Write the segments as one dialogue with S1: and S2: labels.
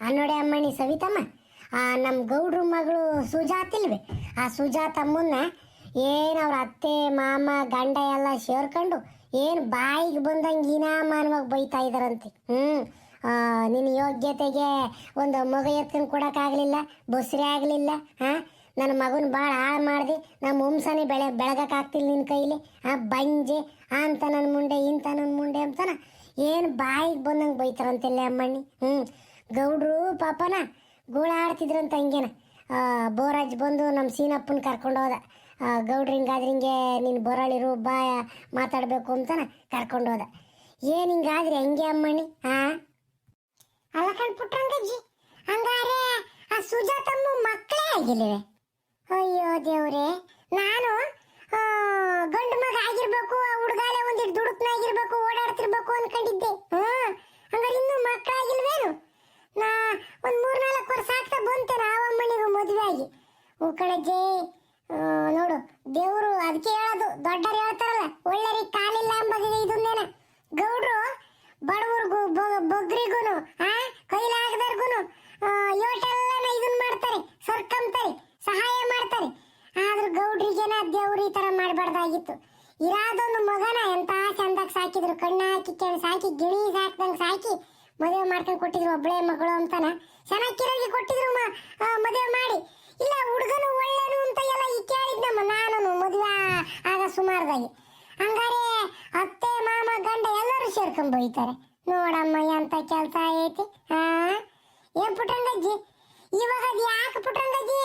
S1: ಆ ನೋಡಿ ಅಮ್ಮಣಿ ಸವಿತಮ್ಮ, ಆ ನಮ್ಮ ಗೌಡ್ರ ಮಗಳು ಸುಜಾತ್ ಇಲ್ವಿ? ಆ ಸುಜಾತಮ್ಮನ್ನ ಏನು ಅವ್ರ ಅತ್ತೆ, ಮಾಮ, ಗಂಡ ಎಲ್ಲ ಸೇರ್ಕೊಂಡು ಏನು ಬಾಯಿಗೆ ಬಂದಂಗೆ ಇನಾಮಾನವಾಗಿ ಬೈತಾ ಇದಾರಂತೆ. ಹ್ಞೂ ನಿನ್ನ ಯೋಗ್ಯತೆಗೆ ಒಂದು ಮಗ ಎತ್ಕೊಂಡು ಕೊಡೋಕ್ಕಾಗಲಿಲ್ಲ ಬಸ್ರಿ ಆಗಲಿಲ್ಲ ಹಾಂ ನನ್ನ ಮಗನ ಭಾಳ ಹಾಳು ಮಾಡಿದೆ ನಮ್ಮ ಹುಂಸನೇ ಬೆಳೆ ಬೆಳಗಕ್ಕಾಗ್ತಿಲ್ಲ ನಿನ್ನ ಕೈಲಿ, ಆ ಬಂಜೆ, ಅಂತ ನನ್ನ ಮುಂಡೆ ಇಂಥ ನನ್ನ ಮುಂಡೆ ಅಂತಾನ ಏನು ಬಾಯಿಗೆ ಬಂದಂಗೆ ಬೈತಾರಂತೆಲ್ಲ ಅಮ್ಮಣ್ಣಿ ಹ್ಞೂ ಗೌಡ್ರು ಪಾಪನ ಗೋಳಾಡ್ತಿದ್ರಂತ ಹಂಗೇನ. ಆ, ಬೋರಾಜ್ ಬಂದು ನಮ್ಮ ಸೀನಪ್ಪನ ಕರ್ಕೊಂಡು ಹೋದ. ಗೌಡ್ರು ಹಿಂಗಾದ್ರೆ ಹಿಂಗೆ ನೀನು ಬರಳಿರು ಬಾ ಮಾತಾಡಬೇಕು ಅಂತಾನ ಕರ್ಕೊಂಡು ಹೋದ. ಏನು ಹಿಂಗಾದ್ರೆ ಹೆಂಗೆ ಅಮ್ಮಣಿ ಹಾಂ ಅಲ್ಲ ಕಣ್ಪುಟ್ರಂಗಜ್ಜಿ ಹಂಗಾರೆ ಆ ಸುಜಾತಮ್ಮ ಮಕ್ಕಳೇ ಆಗಿಲ್ವೆ? ಅಯ್ಯೋ ದೇವ್ರೆ ನಾನು ಗಂಡು ಮಗ ಆಗಿರ್ಬೇಕು ಆ ಹುಡುಗಾಲೆ ಒಂದಿಟ್ಟು ದುಡುಕ್ನಾಗಿರ್ಬೇಕು ಓಡಾಡ್ತಿರ್ಬೇಕು ಅನ್ಕೊಂಡಿದ್ದೆ. ಹ್ಞೂ ಹಂಗಾರೆ ಇನ್ನೂ ಮಕ್ಕಳಾಗಿಲ್ವೇನು ನಾ ಒಂದ್ ಮೂರ್ನಾಲ್ಕು ವರ್ಷ ಆಗ್ತಾ ಬಂತೆ ನಾವಮ್ಮನಿಗೂ ಮದುವೆ ಆಗಿ ಉಕ್ಕಳಜ್ಜಿ ನೋಡು, ದೇವರು ಅದಕ್ಕೆ ಹೇಳೋದು ದೊಡ್ಡರು ಹೇಳ್ತಾರಲ್ಲ ಒಳ್ಳೆರಿಗೆ ಕಾಲಿಲ್ಲ ಅಂಬದಿದೆ ಇದನ್ನೇನ ಗೌಡ್ರು ಬಡವ್ರಿಗೂ ಬೊಗ್ರಿಗೂನು, ಆ ಕೈಲಾಗದರ್ಗುನು ಯೋಟೆಲ್ಲನ ಇದನ್ ಮಾಡ್ತಾರೆ ಸರ್ಕಂತಾರೆ ಸಹಾಯ ಮಾಡ್ತಾರೆ. ಆದ್ರೂ ಗೌಡ್ರಿಗೇನ ದೇವ್ರು ಈ ತರ ಮಾಡಬಾರ್ದಾಗಿತ್ತು ಇರಾದೊಂದು ಮಗನ ಎಂತ ಚಂದಾಗ್ ಸಾಕಿದ್ರು ಕಣ್ಣ ಹಾಕಿ ಕೆಣ ಸಾಕಿ ಗಿಣಿ ಸಾಕ್ದಂಗ್ ಸಾಕಿ ಮದುವೆ ಮಾಡ್ಕೊಂಡು ಕೊಟ್ಟಿದ್ರು ಒಬ್ಬಳೇ ಮಗಳು ಅಂತಾನ ಚೆನ್ನಾಗಿ ಕೊಟ್ಟಿದ್ರು ಮ- ಆ, ಮದುವೆ ಮಾಡಿ ಇಲ್ಲ ಹುಡುಗನು ಒಳ್ಳೆನು ಅಂತ ಎಲ್ಲ ಈ ಕೇಳಿದ್ನಮ್ಮ ನಾನು ಮದುವೆ ಆಗ ಸುಮಾರದಾಗಿ ಹಂಗಾರೆ ಅತ್ತೆ ಮಾಮ ಗಂಡ ಎಲ್ಲರೂ ಸೇರ್ಕೊಂಡ್ ಬೈತಾರೆ. ನೋಡಮ್ಮ ಎಂತ ಕೆಲಸ ಐತಿ ಹಾ? ಏನ್ ಪುಟ್ಟಂಗಜ್ಜಿ? ಇವಾಗ ಅದ್ ಯಾಕೆ ಪುಟ್ಟಂಗಜ್ಜಿ?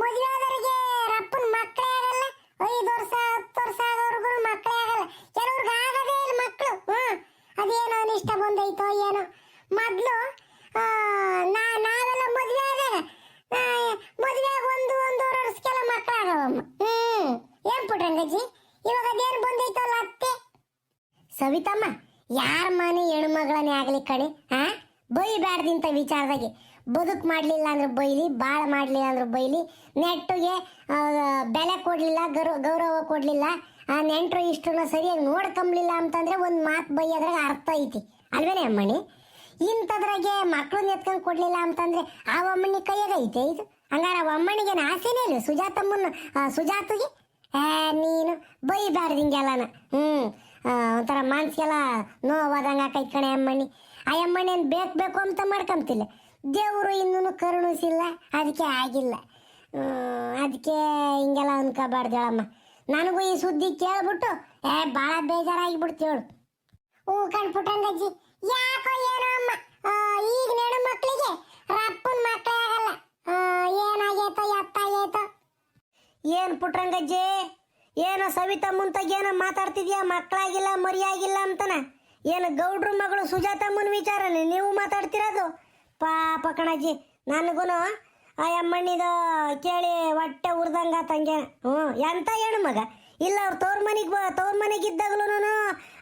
S1: ಮದುವೆ ಆದವರಿಗೆ ರಪ್ಪನ ಮಕ್ಕಳೇ ಆಗಲ್ಲ. ಐದು ವರ್ಷ ಹತ್ತು ವರ್ಷ ಆದವ್ರಿಗೂ ಮಕ್ಕಳೇ ಆಗಲ್ಲ. ಕೆಲವ್ರಿಗೆ ಆಗದೇ ಇಲ್ಲ ಮಕ್ಕಳು ಹ್ಮ್ ಅದೇನೋ ಅನಿಷ್ಟ ಬಂದೈತೋ ಏನೋ. ಮೊದ್ಲು ನಾ ನಾವೆಲ್ಲ ಮದ್ವೆ ಆದಾಗ ಆ, ಮದ್ವೆ ಒಂದು ಒಂದೂವರೆ ವರ್ಷಕ್ಕೆಲ್ಲ ಮಕ್ಕಳಾಗವಮ್ಮ ಹ್ಮ್. ಏನ್ ಪುಟ್ರಂಗಜ್ಜಿ ಇವಾಗ ಅದೇನು ಬಂದೈತಲ್ಲ ಅತ್ತೆ ಸವಿತಮ್ಮ ಯಾರ ಮನೆ ಹೆಣ್ಮಗಳನ್ನೇ ಆಗ್ಲಿ ಕಣೆ ಹಾ ಬೈಬ್ಯಾಡ್ದಿಂತ ವಿಚಾರದಾಗೆ. ಬದುಕು ಮಾಡಲಿಲ್ಲ ಅಂದ್ರೆ ಬೈಲಿ, ಬಾಳ ಮಾಡಲಿಲ್ಲ ಅಂದ್ರೆ ಬೈಲಿ, ನೆಟ್ಟಿಗೆ ಬೆಲೆ ಕೊಡಲಿಲ್ಲ, ಗೌರವ ಗೌರವ ಕೊಡಲಿಲ್ಲ, ಆ, ನೆಂಟರು ಇಷ್ಟನ್ನ ಸರಿಯಾಗಿ ನೋಡ್ಕೊಂಬ್ಲಿಲ್ಲ ಅಂತಂದ್ರೆ ಒಂದು ಮಾತು ಬೈಯೋದ್ರಾಗ ಅರ್ಥ ಐತಿ. ಅಲ್ವೇನೆ ಅಮ್ಮಣಿ? ಇಂಥದ್ರಾಗೆ ಮಕ್ಕಳು ಎತ್ಕೊಂಡು ಕೊಡಲಿಲ್ಲ ಅಂತಂದ್ರೆ ಆ ಅಮ್ಮಣ್ಣಿ ಕೈಯಾಗ ಐತೆ ಇದು? ಹಂಗಾರೆ ಆ ಅಮ್ಮಣಿಗೆ ಆಸೆನೇ ಇಲ್ಲ ಸುಜಾತಮ್ಮನ ಏ, ನೀನು ಬೈಬಾರ್ದು ಹಿಂಗೆಲ್ಲನ. ಹ್ಞೂ ಒಂಥರ ಮನ್ಸಿಗೆಲ್ಲ ನೋವಾದಂಗೆ ಕೈ ಕಣೆ ಅಮ್ಮಣ್ಣಿ. ಆ ಅಮ್ಮಣ್ಣಿ ಏನು ಬೇಕು ಬೇಕು ಅಂತ ಮಾಡ್ಕೊಂತಿಲ್ಲ. ದೇವರು ಇನ್ನೂ ಕರುಣಿಸಿಲ್ಲ ಅದಕ್ಕೆ ಆಗಿಲ್ಲ. ಅದಕ್ಕೆ ಹಿಂಗೆಲ್ಲ ಅನ್ಕೋಬಾರ್ದು ಹೇಳಮ್ಮ. ನನಗೂ ಈ ಸುದ್ದಿ ಕೇಳ್ಬಿಟ್ಟು, ಏ ಭಾಳ ಬೇಜಾರಾಗಿಬಿಡ್ತು ಹೇಳು. ಹ್ಞೂ ಕಣ್ಪುಟ್ಟಂಗಜ್ಜಿ ಯಾಕೋ ಏನೋ ಅಮ್ಮ ಈಗ ನೆಡು ಮಕ್ಕಳಿಗೆ ರಪ್ಪನ ಮಕ್ಕಳೇ ಆಗಲ್ಲ. ಏನಾಗೈತೋ, ಎತ್ತಾಗೈತೋ. ಏನು ಪುಟ್ರಂಗಜ್ಜಿ ಏನೋ ಸವಿತಾ ಮುಂತಾಗ ಮಾತಾಡ್ತಿದ್ಯಾ? ಮಕ್ಕಳಾಗಿಲ್ಲ, ಮರಿಯಾಗಿಲ್ಲ ಅಂತನ? ಏನು ಗೌಡ್ರ ಮಗಳು ಸುಜಾತಮ್ಮನ ವಿಚಾರನೆ? ನೀವು ಮಾತಾಡ್ತಿರೋದು? ಪಾಪ ಕಣಜ್ಜಿ ನನಗೂ ಆ ಅಮ್ಮಣ್ಣಿದ ಕೇಳಿ ಹೊಟ್ಟೆ ಉರ್ದಂಗ ತಂಗೆ ಹ್ಞೂ, ಎಂತ ಹೇಳು ಮಗ? ಇಲ್ಲ, ಅವ್ರು ತೋರ್ ಮನೆಗೆ ಬ ತೋರ್ ಮನೆಗೆ ಇದ್ದಾಗಲೂ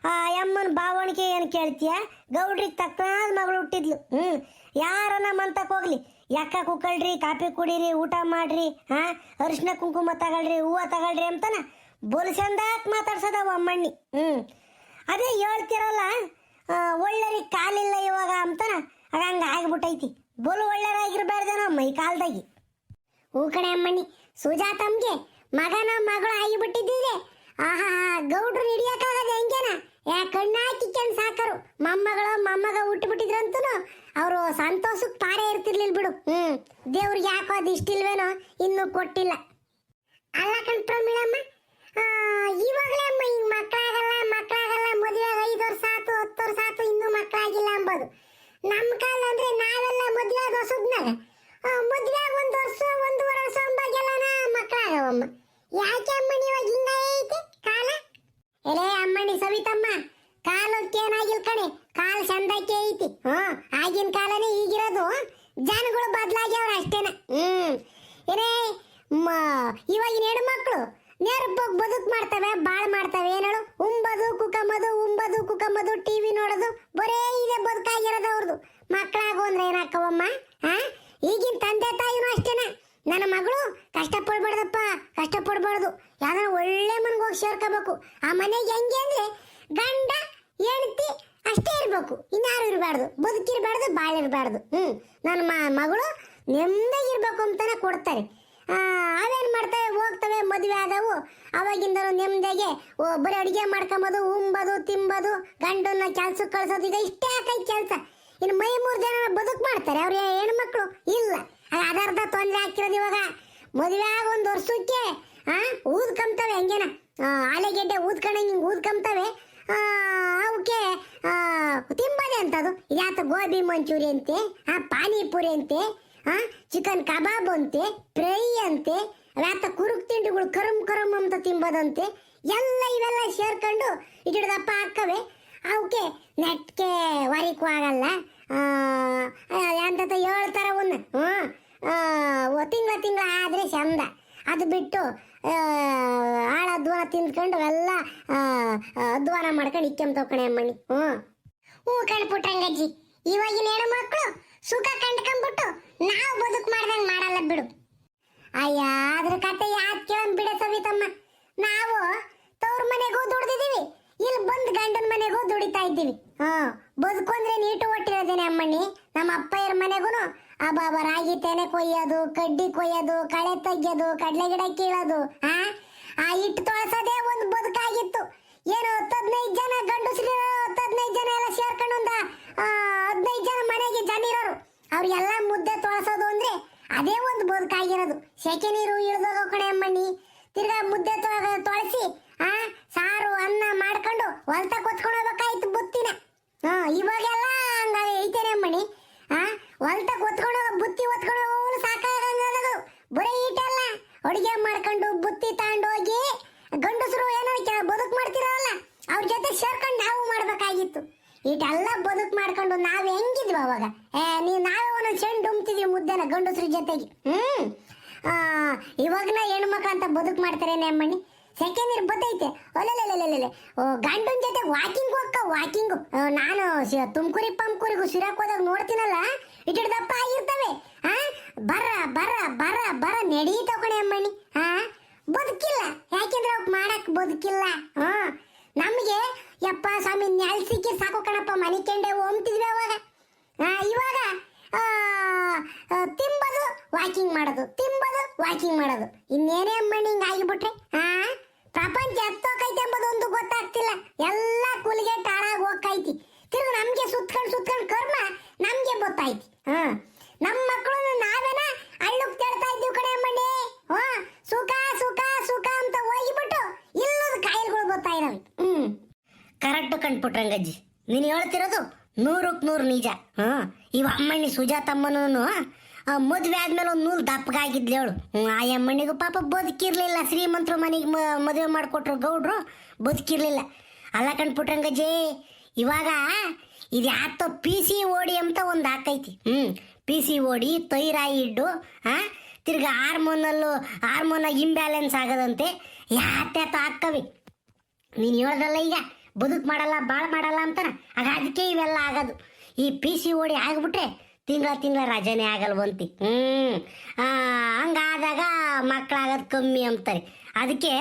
S1: ಆ ಅಮ್ಮನ ಭಾವಣಿಕೆ ಏನು ಕೇಳ್ತೀಯ? ಗೌಡ್ರಿಗೆ ತಕ್ಕನಾದ ಮಗಳು ಹುಟ್ಟಿದ್ಲು. ಹ್ಞೂ, ಯಾರ ಮಂತಕ್ಕೆ ಹೋಗ್ಲಿ? ಯಾಕ ಕುಕ್ಕಳ್ರಿ, ಕಾಫಿ ಕುಡೀರಿ, ಊಟ ಮಾಡ್ರಿ, ಹಾಂ? ಅರಿಶಿನ ಕುಂಕುಮ ತಗೊಳ್ರಿ, ಹೂವು ತಗೊಳ್ರಿ ಅಂತಾನ? ಬೋಲ್ ಚಂದಾಕ್ ಮಾತಾಡ್ಸೋದವ ಅಮ್ಮಣ್ಣಿ. ಹ್ಞೂ ಅದೇ ಹೇಳ್ತಿರಲ್ಲ ಒಳ್ಳೆರಿ ಕಾಲಿಲ್ಲ ಇವಾಗ ಅಂತಾನ? ಆಗ ಹಂಗೆ ಆಗ್ಬಿಟ್ಟೈತಿ. ಬುಲ್ ಒಳ್ಳೆಯರಾಗಿರ್ಬಾರ್ದೇನೋ ಮೈ ಕಾಲ್ದಾಗಿ. ಹೂ ಕಡೆ ಅಮ್ಮಣ್ಣಿ, ಸುಜಾತಮ್ಗೆ ಮಗನ ಮಗಳು ಆಗಿಬಿಟ್ಟಿದ್ದಿದೆ ಆಹಾ, ಗೌಡ್ರು ಹಿಡಿಯಕ್ಕಾಗದೆ ಹೆಂಗೇನ? ಯಾ ಕಣ್ಣಾಕಿ ಹಾಕಿಕ್ಕೊಂಡು ಸಾಕರು. ಮೊಮ್ಮಗಳು ಮೊಮ್ಮಗ ಹುಟ್ಟುಬಿಟ್ಟಿದ್ರಂತೂ ಅವರು ಸಂತೋಷಕ್ಕೆ ಪಾರೆ ಇರ್ತಿರ್ಲಿಲ್ಲ ಬಿಡು. ಹ್ಞೂ ದೇವ್ರಿಗೆ ಯಾಕೋ ಅದು ಇಷ್ಟಿಲ್ವೇನೋ, ಇನ್ನೂ ಕೊಟ್ಟಿಲ್ಲ. ಅಲ್ಲ ಕಣ್ ಪ್ರಮೀಳಮ್ಮ ಆ, ಇವಾಗ್ಲೇ ಅಮ್ಮ ಹಿಂಗ್ ಮಕ್ಕಳಾಗಲ್ಲ ಮಕ್ಕಳಾಗಲ್ಲ ಮದುವೆ ಐದು ವರ್ಷ ಆತು ಹತ್ತು ವರ್ಷ ಆತು ಇನ್ನೂ ಮಕ್ಕಳಾಗಿಲ್ಲ ಅಂಬೋದು ನಮ್ಮ ಕಾಲ ಅಂದ್ರೆ ನಾವೆಲ್ಲ ಮದುವೆ ಆದ ಹೊಸದ್ನಾಗ ಮದುವೆ ಆಗ ಒಂದು ವರ್ಷ ಒಂದೂವರೆ ವರ್ಷ ಅಂಬಾಗೆಲ್ಲನ ಮಕ್ಕಳಾಗವಮ್ಮ ಯಾಕೆ ಅಮ್ಮನಿ ಇವಾಗ ಹಿಂಗ ಐತೆ ಕಾಲ ಎಲೆ ಅಮ್ಮಣಿ ಸವಿತಮ್ಮ ಕಾಲಕ್ಕೆ ಏನಾಗಿಲ್ ಕಣೆ ಕಾಲ್ ಚಂದಕ್ಕೆ ಐತಿ ಹ್ಮ್ ಆಗಿನ ಕಾಲನೇ ಈಗಿರೋದು ಬದಲಾಗ್ಯವ್ರ ಅಷ್ಟೇನ? ಹ್ಮ್. ಏನೇ ಇವಾಗಿನ ಹೆಣ್ಮಕ್ಳು ನೇರವಾಗಿ ಬದುಕು ಮಾಡ್ತವೆ, ಬಾಳ್ ಮಾಡ್ತವೆ ಏನ್ ಹೇಳು ಉಂಬದು ಕುಕಮದು ಉಂಬದು ಕುಕಮದು ಟಿವಿ ನೋಡೋದು, ಬರೇ ಇದೆ ಬದುಕಾಗಿರೋದು ಅವ್ರದ್ದು ಮಕ್ಕಳಾಗು ಅಂದ್ರೆ ಏನಾಕವಮ್ಮ ಹಾ ಈಗಿನ ತಂದೆ ತಾಯಿನೂ ಅಷ್ಟೇನ? ನನ್ನ ಮಗಳು ಕಷ್ಟ ಪಡ್ಬಾರ್ದಪ್ಪ ಕಷ್ಟ ಪಡ್ಬಾರ್ದು ಯಾವ್ದಾರ ಒಳ್ಳೆ ಮನೆಗೆ ಹೋಗಿ ಸೇರ್ಕೋಬೇಕು. ಆ ಮನೆಗೆ ಹೆಂಗೆ ಅಂದ್ರೆ ಗಂಡ, ಹೆಂಡತಿ ಅಷ್ಟೇ ಇರ್ಬೇಕು. ಇನ್ಯಾರು ಇರಬಾರ್ದು. ಬದುಕಿರ್ಬಾರ್ದು, ಬಾಳಿರ್ಬಾರ್ದು. ಹ್ಮ್. ನನ್ನ ಮಗಳು ನೆಮ್ಮದಿಗಿರ್ಬೇಕು ಅಂತಾನೆ ಕೊಡ್ತಾರೆ ಅವೇನ್ ಮಾಡ್ತವೆ? ಹೋಗ್ತವೆ, ಮದುವೆ ಆದವು. ಅವಾಗಿಂದಲೂ ನೆಮ್ಮದಿಗೆ ಒಬ್ಬರು ಅಡಿಗೆ ಮಾಡ್ಕೊಂಬೋದು, ಉಂಬೋದು, ತಿಂಬೋದು, ಗಂಡನ್ನ ಕೆಲ್ಸಕ್ಕೆ ಕಳ್ಸೋದು, ಈಗ ಇಷ್ಟೇ ಆಕೈ ಕೆಲಸ. ಇನ್ನು ಮೈ ಮೂರು ಜನ ಬದುಕು ಮಾಡ್ತಾರೆ? ಅವ್ರ ಹೆಣ್ಮಕ್ಳು ಇಲ್ಲ. ಅದರ್ಧ ತೊಂದರೆ ಆಗ್ತಿರೋದು ಇವಾಗ. ಮದುವೆ ಆಗ ಒಂದು ವರ್ಷಕ್ಕೆ ಊದ್ಕೊಂತವೆ ಹಂಗೇನ? ಆಲೆಗೆಡ್ಡೆ ಊದ್ಕೊಂಡಂಗೆ ಹಿಂಗೆ ಊದ್ಕೊಂತವೆ. ಅವಕ್ಕೆ ತಿಂಬದೆ ಅಂತದು. ಯಾತ ಗೋಬಿ ಮಂಚೂರಿ ಅಂತೆ ಪಾನಿಪುರಿ ಅಂತೆ. ಚಿಕನ್ ಕಬಾಬ್ ಅಂತೆ, ಫ್ರೈ ಅಂತೆ ವ್ಯಾತ ಕುರುಕ್ ತಿಂಡಿಗಳು ಕರುಮ್ ಕರಂ ಅಂತ ತಿಂಬೋದಂತೆ, ಎಲ್ಲ ಇವೆಲ್ಲ ಸೇರ್ಕೊಂಡು ಇಟ್ಟಿಡ್ದಪ್ಪ ಹಾಕವೆ. ಅವಕ್ಕೆ ನೆಟ್ಕೆ ವರಿಕೂ ಆಗಲ್ಲ. ಎಂತ ಹೇಳ್ತಾರ ಒಂದು ಹ್ಞೂ. ತಿಂಗಳ ತಿಂಗಳ ಆದರೆ ಚಂದ. ಅದು ಬಿಟ್ಟು ಆಳ ಅಧ್ವಾನ ತಿಂದ್ಕೊಂಡು ಎಲ್ಲ ಅಧ್ವಾನ ಮಾಡ್ಕೊಂಡು ಇಕ್ಕೆಂತವ್ ಕಣೆ ಅಮ್ಮಣ್ಣಿ. ಹ್ಞೂ. ಹ್ಞೂ ಕಣ್ಪುಟ್ಟಂಗಜ್ಜಿ ಇವಾಗಿನ ಹೆಣ್ಣು ಮಕ್ಕಳು ಸುಖ ಕಂಡ್ಕೊಂಡ್ಬಿಟ್ಟು ನಾವು ಬದುಕು ಮಾಡ್ದಂಗ್ ಮಾಡಲ್ಲ ಬಿಡು. ಅಯ್ಯ, ಅದ್ರ ಕತೆ ಯಾಕೆ ಕೇಳನ್ ಬಿಡ ಸವಿತಮ್ಮ. ನಾವು ತವ್ರ ಮನೆಗೂ ದುಡ್ದಿದೀವಿ ಇಲ್ಲಿ ಬಂದ್ ಗಂಡನ ಮನೆಗೂ ದುಡಿತಾ ಇದ್ದೀವಿ. ಹಾ, ಬದುಕು ಅಂದ್ರೆ ನೀಟು ಒಟ್ಟಿರೋದೇನೆ ಅಮ್ಮಣ್ಣಿ. ನಮ್ಮ ಅಪ್ಪಯ್ಯರ ಮನೆಗೂ ಅಬ್ಬಾಬ ರಾಗಿ ತೆನೆ ಕೊಯ್ಯೋದು, ಕಡ್ಡಿ ಕೊಯ್ಯೋದು, ಕಳೆ ತೆಗ್ಯೋದು, ಕಡ್ಲೆ ಗಿಡ ಕೀಳೋದು ಹಾ ಆ ಹಿಟ್ಟು ತೊಳಸೋದೇ ಒಂದು ಬದುಕಾಗಿತ್ತು. ಏನು ಹದಿನೈದು ಜನ ಗಂಡು ಹತ್ತು ಹದಿನೈದು ಜನ ಎಲ್ಲ ಸೇರ್ಕೊಂಡು ಹದಿನೈದು ಜನ ಮನೆಗೆ ಜನ ಇರೋರು. ಅವ್ರಿಗೆಲ್ಲ ಮುದ್ದೆ ತೊಳಸೋದು ಅಂದ್ರೆ ಅದೇ ಒಂದು ಬದುಕಾಗಿರೋದು ಸೆಕೆ ನೀರು ಇಳಿದೋಗೋ ಕಡೆ ಅಮ್ಮಣ್ಣಿ. ತಿರ್ಗಾ ಮುದ್ದೆ ತೊಳ- ತೊಳಸಿ, ಆ, ಸಾರು, ಅನ್ನ ಮಾಡ್ಕೊಂಡು ಹೊಲ್ತ ಕೊತ್ಕೊಂಡು ಹೋಗ್ಬೇಕಾಯ್ತು ಬುತ್ತಿನ. ಹಾ ಇವಾಗೆಲ್ಲ ಹಂಗಾಗಿ ಐತೇನೆ ಅಮ್ಮಣ್ಣಿ. ಆ, ಹೊಲ್ತ ಕೊತ್ಕೊಂಡು ಬುತ್ತಿ ಹೊತ್ಕೊಂಡು ಹೋಗೋನು ಸಾಕಾಗಂಗದು ಬರೀ ಈಟಲ್ಲ ಅಡುಗೆ ಮಾಡ್ಕೊಂಡು ಬುತ್ತಿ ತಗೊಂಡೋಗಿ ಗಂಡಸರು ಏನೋ ಬದುಕು ಮಾಡ್ತಿರಲ್ಲ ಅವ್ರ ಜೊತೆ ಸೇರ್ಕೊಂಡು ನಾವು ಮಾಡ್ಬೇಕಾಗಿತ್ತು. ಈಟೆಲ್ಲ ಬದುಕು ಮಾಡ್ಕೊಂಡು ನಾವ್ ಹೆಂಗಿದ್ವಿ ಅವಾಗ? ಏ ನೀ ನಾವೇ ಒಂದೊಂದು ಚೆಂಡು ಉಮ್ತಿದ್ವಿ ಮುದ್ದೆನ ಗಂಡಸ್ರ ಜೊತೆಗೆ. ಹ್ಮ್. ಆ, ಇವಾಗ್ನ ಹೆಣ್ಮಕ್ಳು ಅಂತ ಬದುಕು ಮಾಡ್ತಾರೆ ಅಮ್ಮಣ್ಣಿ? Second year ಬತ್ತೈತೆ. ಓ ಗಂಡನ ಜೊತೆ ವಾಕಿಂಗ್ ಹೋಗ್ಕ ವಾಕಿಂಗು ನಾನು ತುಮಕೂರಿ ಪಂಕೂರಿಗೂ ಸಿರಾಕ್ ಹೋದಾಗ ನೋಡ್ತೀನಲ್ಲ? ಇಟ್ಟಿಡ್ದಪ್ಪ ಆಗಿರ್ತವೆ ಹಾ ಬರ ಬರ ಬರ ಬರ ನಡೀತಾವ ಕಣೆ ಅಮ್ಮಣ್ಣಿ. ಹಾ ಬದುಕಿಲ್ಲ. ಯಾಕೆಂದ್ರೆ ಅವ್ಕ್ ಮಾಡಕ್ ಬದುಕಿಲ್ಲ. ಹಾ ನಮಗೆ ಯಪ್ಪ ಸ್ವಾಮಿ ನೆಲ್ಸಿಕ್ಕೆ ಸಾಕು ಕಣಪ್ಪ, ಮನೆ ಕೆಂಡೆ ಹೋಗ್ತಿದ್ವಿ ಅವಾಗ. ಇವಾಗ ತಿಂಬದು ವಾಕಿಂಗ್ ಮಾಡೋದು, ತಿಂಬದು ವಾಕಿಂಗ್ ಮಾಡೋದು. ಇನ್ನೇನೇ ಮಣಿ ಹಿಂಗೆ ಆಗಿಬಿಟ್ರೆ, ಆ? ಪ್ರಪಂಚ ಎತ್ತೋಕೈತೆ ಎಂಬುದು ಒಂದು ಗೊತ್ತಾಗ್ತಿಲ್ಲ. ಎಲ್ಲ ಕೂಲಿಗೆ ಟಾಳಾಗಿ ಹೋಗ್ತೈತಿ ತಿರ್ಗ ನಮಗೆ ಸುತ್ಕೊಂಡು ಸುತ್ಕೊಂಡು ಕರ್ಮ ನಮಗೆ ಗೊತ್ತೈತಿ ಹಾ. ನಮ್ಮ ಮಕ್ಕಳು ನಾವೇನ ಅಳ್ಳುಕ್ ತೇಳ್ತಾ ಇದ್ದೀವಿ ಕಡೆ ಅಮ್ಮಣ್ಣಿ ಹಾ ಸುಖ ಸುಖ ಸುಖ ಅಂತ ಹೋಗಿಬಿಟ್ಟು ಇಲ್ಲದ ಕಾಯಿಲೆಗಳು ಬರ್ತಾ ಇದಾವೆ ಹ್ಮ್ ಕರೆಕ್ಟ್ ಕಂಡ್ಬಿಟ್ರಂಗಜ್ಜಿ ನೀನು ಹೇಳ್ತಿರೋದು ನೂರಕ್ಕೆ ನೂರು ನಿಜ. ಹಾ, ಇವ ಅಮ್ಮಣ್ಣಿ ಸುಜಾತಮ್ಮನೂ ಮದುವೆ ಆದ್ಮೇಲೆ ಒಂದು ನೂಲು ದಪ್ಪಗಾಗಿದ್ಲು ಹೇಳು. ಹ್ಞೂ ಆ ಅಮ್ಮಣ್ಣಿಗೂ ಪಾಪ ಬದುಕಿರ್ಲಿಲ್ಲ, ಶ್ರೀಮಂತರು ಮನೆಗೆ ಮದುವೆ ಮಾಡಿಕೊಟ್ರು ಗೌಡ್ರು, ಬದುಕಿರ್ಲಿಲ್ಲ. ಅಲ್ಲ ಕಂಡ್ಬಿಟ್ರಂಗಜ್ಜಿ ಇವಾಗ ಇದು ಯಾತೋ ಪಿ ಸಿ ಓಡಿ ಅಂತ ಒಂದು ಹಾಕೈತಿ ಹ್ಞೂ ಪಿ ಸಿ ಓಡಿ ಥೈರಾಯಿಡ್ಡು ಹಾಂ ತಿರ್ಗಾ ಹಾರ್ಮೋನಲ್ಲು, ಹಾರ್ಮೋನ ಇಂಬ್ಯಾಲೆನ್ಸ್ ಆಗೋದಂತೆ ಯಾತ್ಯಾತ ಹಾಕವಿ ನೀನು ಹೇಳ್ದಲ್ಲ ಈಗ. ಬದುಕು ಮಾಡಲ್ಲ ಬಾಳ ಮಾಡಲ್ಲ ಅಂತಾನ. ಆಗ ಅದಕ್ಕೆ ಇವೆಲ್ಲ ಆಗೋದು. ಈ ಪಿ ಸಿ ಓಡಿ ಆಗ್ಬಿಟ್ರೆ ತಿಂಗಳ ತಿಂಗಳ ರಜನೆ ಆಗಲ್ವಂತಿ ಆ, ಹಂಗಾದಾಗ ಮಕ್ಕಳಾಗೋದು ಕಮ್ಮಿ ಅಂತಾರೆ. ಅದಕ್ಕೆ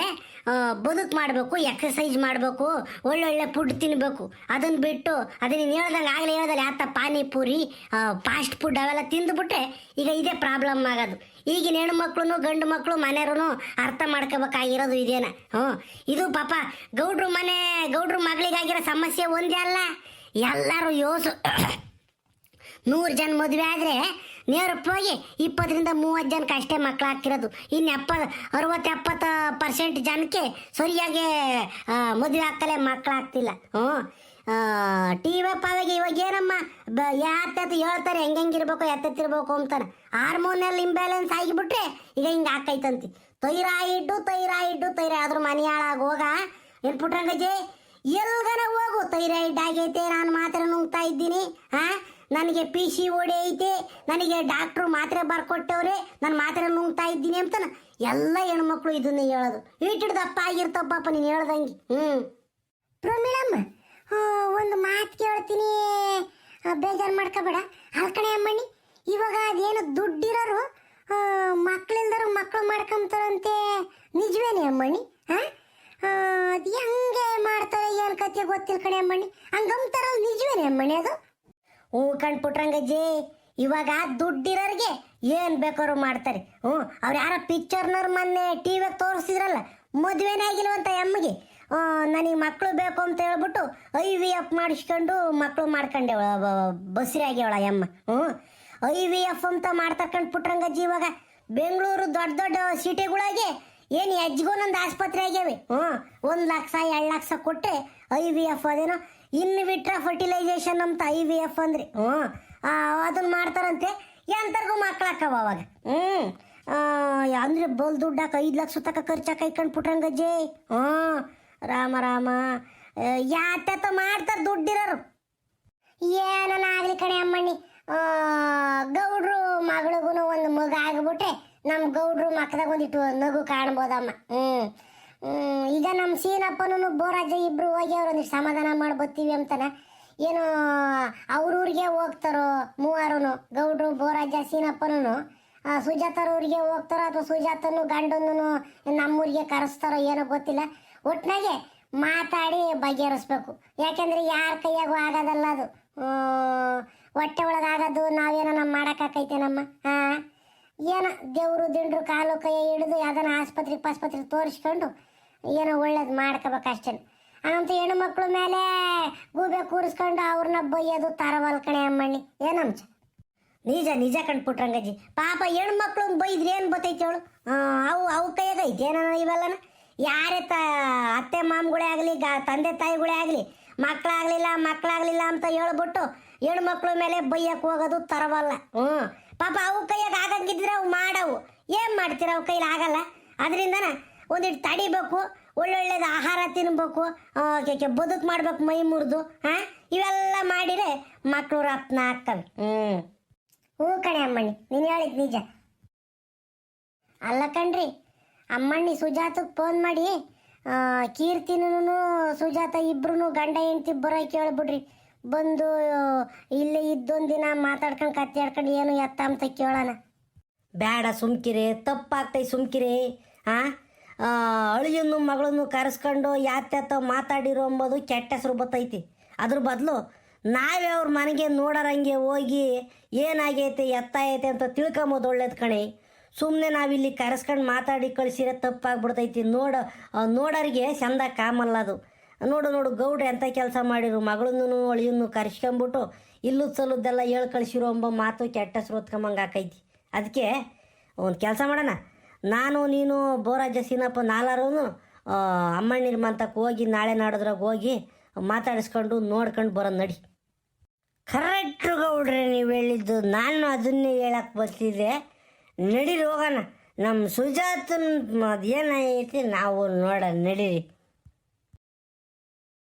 S1: ಬದುಕು ಮಾಡಬೇಕು ಎಕ್ಸಸೈಸ್ ಮಾಡಬೇಕು, ಒಳ್ಳೊಳ್ಳೆ ಫುಡ್ ತಿನ್ನಬೇಕು ಅದನ್ನ ಬಿಟ್ಟು ಅದನ್ನ ನೀನು ಹೇಳ್ದಂಗೆ ಆಗಲೇ ಹೇಳ್ದಲ್ಲ ಯಾತ ಪಾನಿಪುರಿ ಫಾಸ್ಟ್ ಫುಡ್ ಅವೆಲ್ಲ ತಿಂದುಬಿಟ್ರೆ ಈಗ ಇದೇ ಪ್ರಾಬ್ಲಮ್ ಆಗೋದು. ಈಗಿನ ಹೆಣ್ಮಕ್ಳು ಗಂಡು ಮಕ್ಕಳು ಮನೆಯವ್ರು ಅರ್ಥ ಮಾಡ್ಕೋಬೇಕಾಗಿರೋದು ಇದೇನ. ಹ್ಞೂ. ಇದು ಪಾಪ ಗೌಡ್ರು ಮನೆ, ಗೌಡ್ರು ಮಗಳಿಗಾಗಿರೋ ಸಮಸ್ಯೆ ಒಂದೇ ಅಲ್ಲ. ಎಲ್ಲರೂ ಯೋಸು ನೂರು ಜನ ಮದುವೆ ಆದರೆ ನೇರಪ್ಪವಾಗಿ ಇಪ್ಪತ್ತರಿಂದ ಮೂವತ್ತು ಜನಕ್ಕೆ ಅಷ್ಟೇ ಮಕ್ಕಳು ಹಾಕಿರೋದು ಇನ್ನು ಎಪ್ಪ ಅರವತ್ತು, ಎಪ್ಪತ್ತು ಪರ್ಸೆಂಟ್ ಜನಕ್ಕೆ ಸರಿಯಾಗಿ ಮದುವೆ ಆಗ್ತಲೇ ಮಕ್ಕಳು ಆಗ್ತಿಲ್ಲ ಹ್ಞೂ ಟಿ ವಿ ಪಾವಿಗೆ ಇವಾಗ ಏನಮ್ಮ? ಬ ಯಾತತ್ತು ಹೇಳ್ತಾರೆ, ಹೆಂಗೆ ಹೆಂಗಿರ್ಬೇಕು ಎತ್ತಿರ್ಬೇಕು ಅಂತಾರೆ ಹಾರ್ಮೋನಲ್ಲಿ ಇಂಬ್ಯಾಲೆನ್ಸ್ ಆಗಿಬಿಟ್ರೆ ಈಗ ಹಿಂಗೆ ಹಾಕೈತಂತಿ ತೈರಾಯಿಡ್ಡು ತೈರಾಯಿಡ್ಡು ತೈರಾಯ್ಡ್ ಅದ್ರ ಮನೆ ಹಾಳಾಗಿ ಹೋಗ, ಏನು ಪುಟ್ರಂಗಜ್ಜಿ ಎಲ್ಗನ ಹೋಗು. ಥೈರಾಯ್ಡ್ ಆಗೈತೆ, ನಾನು ಮಾತ್ರ ನುಂಗ್ತಾ ಇದ್ದೀನಿ. ಹಾ ನನಗೆ ಪಿ ಸಿ ಓಡಿ ಐತೆ, ನನಗೆ ಡಾಕ್ಟ್ರು ಮಾತ್ರೆ ಬರ್ಕೊಟ್ಟವ್ರೆ, ನಾನು ಮಾತ್ರೆ ನುಂಗ್ತಾ ಇದ್ದೀನಿ ಅಂತ ಎಲ್ಲ ಹೆಣ್ಮಕ್ಳು ಇದನ್ನ ಹೇಳೋದು. ಈಟಿಡ್ದಪ್ಪ ಆಗಿರ್ತಪ್ಪ ಪಾಪ ನೀನು ಹೇಳ್ದಂಗೆ. ಹ್ಞೂ ಪ್ರಮೀಳಮ್ಮ ಒಂದು ಮಾತು ಕೇಳ್ತೀನಿ. ಬೇಜಾರು ಮಾಡ್ಕೋಬೇಡ. ಅಲ್ಕಣೆ ಅಮ್ಮಣ್ಣಿ, ಇವಾಗ ಅದೇನು ದುಡ್ಡಿರೋರು ಮಕ್ಕಳಿಲ್ದರು ಮಕ್ಕಳು ಮಾಡ್ಕೊಂತಾರಂತೆ. ನಿಜವೇನೆ ಅಮ್ಮಣ್ಣಿ ಹಾಂ ಅದು ಹೆಂಗೆ ಮಾಡ್ತಾರೆ ಏನು ಕತೆ ಗೊತ್ತಿಲ್ಲ ಕಣೆ ಅಮ್ಮಣ್ಣಿ. ಹಂಗಂತಾರಲ್ಲ, ನಿಜವೇನೆ ಅಮ್ಮಣ್ಣಿ ಅದು? ಹ್ಞೂ ಕಣ್ ಪುಟ್ರಂಗಜ್ಜಿ, ಇವಾಗ ದುಡ್ಡಿರೋರಿಗೆ ಏನು ಬೇಕಾದ್ರು ಮಾಡ್ತಾರೆ. ಹ್ಞೂ, ಅವ್ರು ಯಾರ ಪಿಕ್ಚರ್ನವ್ರು ಮೊನ್ನೆ ಟಿ ವಿಯಾಗ ತೋರಿಸಿದ್ರಲ್ಲ, ಮದುವೆನೇ ಆಗಿಲ್ವಂತ ಎಮ್ಮಗೆ. ನನಗೆ ಮಕ್ಕಳು ಬೇಕು ಅಂತ ಹೇಳ್ಬಿಟ್ಟು ಐ ವಿ ಎಫ್ ಮಾಡಿಸ್ಕೊಂಡು ಮಕ್ಕಳು ಮಾಡ್ಕೊಂಡೆ ಬಸ್ರಿ ಆಗ್ಯವಳ ಎಮ್ಮ. ಹ್ಞೂ, ಐ ವಿ ಎಫ್ ಅಂತ ಮಾಡ್ತಕ್ಕಂಡು ಪುಟ್ರಂಗಜ್ಜಿ ಇವಾಗ. ಬೆಂಗಳೂರು ದೊಡ್ಡ ದೊಡ್ಡ ಸಿಟಿಗಳಾಗೆ ಏನು ಯಜ್ಗೊಂದೊಂದು ಆಸ್ಪತ್ರೆ ಆಗ್ಯಾವೆ. ಹ್ಞೂ, ಒಂದು ಲಕ್ಷ, ಎರಡು ಲಕ್ಷ ಕೊಟ್ಟೆ ಐ ವಿ ಎಫ್ ಅದೇನೋ ಇನ್ನು ಬಿಟ್ರೆ ಫರ್ಟಿಲೈಸೇಷನ್ ಅಂತ ಐ ವಿ ಎಫ್ ಅಂದ್ರಿ. ಹ್ಞೂ ಅದನ್ನ ಮಾಡ್ತಾರಂತೆ. ಎಂತರ್ಗೂ ಮಕ್ಳಾಕವ ಅವಾಗ. ಹ್ಞೂ ಅಂದ್ರೆ ಬಲ್ ದುಡ್ಡಾಕ ಐದು ಲಕ್ಷ ತಕ ಖರ್ಚಾಕ ಇಟ್ಕೊಂಡು ಪುಟ್ರಂಗಜ್ಜಿ ಹ್ಞೂ ರಾಮ ರಾಮ. ಯಾತ ಮಾಡ್ತಾರೆ ದುಡ್ಡಿರೋರು? ಏನನ ಆಗಲಿ ಕಣೆ ಅಮ್ಮಣ್ಣಿ. ಗೌಡ್ರು ಮಗಳಿಗೂ ಒಂದು ಮಗ ಆಗ್ಬಿಟ್ರೆ ನಮ್ಮ ಗೌಡ್ರು ಮಕ್ಕದಾಗ ಒಂದಿಟ್ಟು ನಗು ಕಾಣ್ಬೋದಮ್ಮ. ಹ್ಞೂ ಈಗ ನಮ್ಮ ಸೀನಪ್ಪನೂ ಬೋರಾಜ ಇಬ್ರು ಹೋಗಿ ಅವ್ರು ಸಮಾಧಾನ ಮಾಡಿ ಬರ್ತೀವಿ ಅಂತಾನೆ. ಏನು ಅವ್ರೂರಿಗೆ ಹೋಗ್ತಾರೋ ಮೂವರು ಗೌಡ್ರು, ಬೋರಾಜ ಸೀನಪ್ಪನೂ ಸುಜಾತರ ಊರಿಗೆ ಹೋಗ್ತಾರೋ ಅಥವಾ ಸುಜಾತನು ಗಂಡನೂ ನಮ್ಮೂರಿಗೆ ಕರೆಸ್ತಾರೋ ಏನೋ ಗೊತ್ತಿಲ್ಲ. ಒಟ್ಟಿನಾಗೆ ಮಾತಾಡಿ ಬಗೆಹರಿಸ್ಬೇಕು. ಯಾಕೆಂದ್ರೆ ಯಾರ ಕೈಯಾಗೂ ಆಗೋದಲ್ಲ ಅದು. ಹೊಟ್ಟೆ ಒಳಗಾಗೋದು ನಾವೇನೋ ನಮ್ಮ ಮಾಡೋಕ್ಕಾಕೈತೆ ನಮ್ಮ ಹಾಂ ಏನೋ ದೇವರು ದಿಂಡ್ರು ಕಾಲು ಕೈ ಹಿಡಿದು ಯಾವ್ದಾನ ಆಸ್ಪತ್ರೆಗೆ, ಪಾಸ್ಪತ್ರೆಗೆ ತೋರಿಸ್ಕೊಂಡು ಏನೋ ಒಳ್ಳೇದು ಮಾಡ್ಕೋಬೇಕು ಅಷ್ಟೇ. ಅಂತ ಹೆಣ್ಣು ಮಕ್ಕಳು ಮೇಲೆ ಗೂಬೆ ಕೂರಿಸ್ಕೊಂಡು ಅವ್ರನ್ನ ಬೈಯೋದು ತರವಲ್ ಕಣೆ ಅಮ್ಮಣ್ಣಿ. ಏನಂಚ ನಿಜ ನಿಜ ಕಂಡ್ಬಿಟ್ರಂಗಜ್ಜಿ ಪಾಪ ಹೆಣ್ಮಕ್ಳು ಬೈದ್ರೆ ಏನು ಬತ್ತೈತೆ ಅವಳು ಅವು ಅವು ಕೈಯಾಗ ಇದೇನೋ ಇವೆಲ್ಲನ? ಯಾರೇ ತ, ಅತ್ತೆ ಮಾಮಗಳೇ ಆಗಲಿ, ಗಾ, ತಂದೆ ತಾಯಿಗಳೇ ಆಗಲಿ ಮಕ್ಕಳಾಗಲಿಲ್ಲ ಮಕ್ಕಳಾಗಲಿಲ್ಲ ಅಂತ ಹೇಳ್ಬಿಟ್ಟು ಮಕ್ಕಳು ಮೇಲೆ ಬೈಯಕ್ಕೆ ಹೋಗೋದು ತರವಲ್ಲ. ಹ್ಞೂ ಪಾಪ ಅವು ಕೈಯಾಗ ಆಗಂಗಿದ್ರೆ ಅವು ಮಾಡವು. ಏನು ಮಾಡ್ತೀರ ಅವು ಕೈಲಿ ಆಗಲ್ಲ? ಅದರಿಂದನ ಒಂದಿಟ್ಟು ತಡಿಬೇಕು, ಒಳ್ಳೊಳ್ಳೇದು ಆಹಾರ ತಿನ್ಬೇಕು ಬದುಕು ಮಾಡ್ಬೇಕು ಮೈ ಮುರಿದು ಹಾಂ ಇವೆಲ್ಲ ಮಾಡಿದ್ರೆ ಮಕ್ಕಳು ರತ್ನ ಆಗ್ತವೆ. ಹ್ಞೂ ಹೂ ಕಣೆ ಅಮ್ಮಣ್ಣಿ, ನೀನು ಹೇಳಿದ್ ನಿಜ. ಅಲ್ಲ ಕಣ್ರಿ, ಅಮ್ಮಣ್ಣಿ ಸುಜಾತಕ್ಕೆ ಫೋನ್ ಮಾಡಿ ಕೀರ್ತಿನೂ ಸುಜಾತ ಇಬ್ರು ಗಂಡ ಹೆಂಡತಿ ಬರೋ ಕೇಳ್ಬಿಡ್ರಿ. ಬಂದು, ಇಲ್ಲಿ ದಿನ ಮಾತಾಡ್ಕೊಂಡು ಕತ್ತಿ ಆಡ್ಕೊಂಡು ಏನು ಎತ್ತ ಅಂತ ಕೇಳೋಣ. ಬೇಡ ಸುಮ್ಕಿರಿ, ತಪ್ಪಾಗ್ತೈ ಸುಮ್ಕಿರಿ ಹಾಂ ಅಳಿಯನ್ನು ಮಗಳನ್ನು ಕರೆಸ್ಕೊಂಡು ಯಾತ್ಯಾತ ಮಾತಾಡಿರೋ ಅಂಬೋದು ಕೆಟ್ಟ ಹೆಸರು ಬತ್ತೈತಿ. ಅದ್ರ ಬದಲು ನಾವೇ ಅವ್ರ ಮನೆಗೆ ನೋಡೋರಂಗೆ ಹೋಗಿ ಏನಾಗೈತೆ ಎತ್ತ ಐತೆ ಅಂತ ತಿಳ್ಕೊಂಬೋದು ಒಳ್ಳೇದು ಕಣೆ. ಸುಮ್ಮನೆ ನಾವಿಲ್ಲಿ ಕರೆಸ್ಕೊಂಡು ಮಾತಾಡಿ ಕಳಿಸಿರೋ ತಪ್ಪಾಗ್ಬಿಡ್ತೈತಿ. ನೋಡ ನೋಡೋರಿಗೆ ಚಂದ ಕಾಮಲ್ಲ ಅದು. ನೋಡು ನೋಡು, ಗೌಡ್ರೆ ಎಂಥ ಕೆಲಸ ಮಾಡಿರು? ಮಗಳನ್ನೂ ಅಳಿಯನ್ನು ಕರೆಸ್ಕೊಂಬಿಟ್ಟು ಇಲ್ಲೂ ಸಲ್ಲದ್ದೆಲ್ಲ ಹೇಳಿ ಕಳಿಸಿರೋ ಎಂಬ ಮಾತು ಕೆಟ್ಟ ಹೆಸರು ಹೊತ್ಕೊಂಬಂಗೆ ಆಕೈತಿ. ಅದಕ್ಕೆ ಒಂದು ಕೆಲಸ ಮಾಡೋಣ. ನಾನು, ನೀನು ಬೋರಾಜ ಸೀನಪ್ಪ ನಾಲಾರೂ ಅಮ್ಮಣ್ಣಿರ್ ಮಂತಕ್ಕೆ ಹೋಗಿ, ನಾಳೆ ನಾಡೋದ್ರಾಗ ಹೋಗಿ ಮಾತಾಡಿಸ್ಕೊಂಡು ನೋಡ್ಕೊಂಡು ಬರೋ ನಡಿ. ಕರೆಕ್ಟ್ ಗೌಡ್ರೆ, ನೀವು ಹೇಳಿದ್ದು ನಾನು ಅದನ್ನೇ ಹೇಳಕ್ಕೆ ಬರ್ತಿದ್ದೆ. ನಡೀರಿ ಹೋಗೋಣ. ನಮ್ಮ ಸುಜಾತನ ಅದೇನೈತಿ ನಾವು ನೋಡೋಣ. ನಡೀರಿ.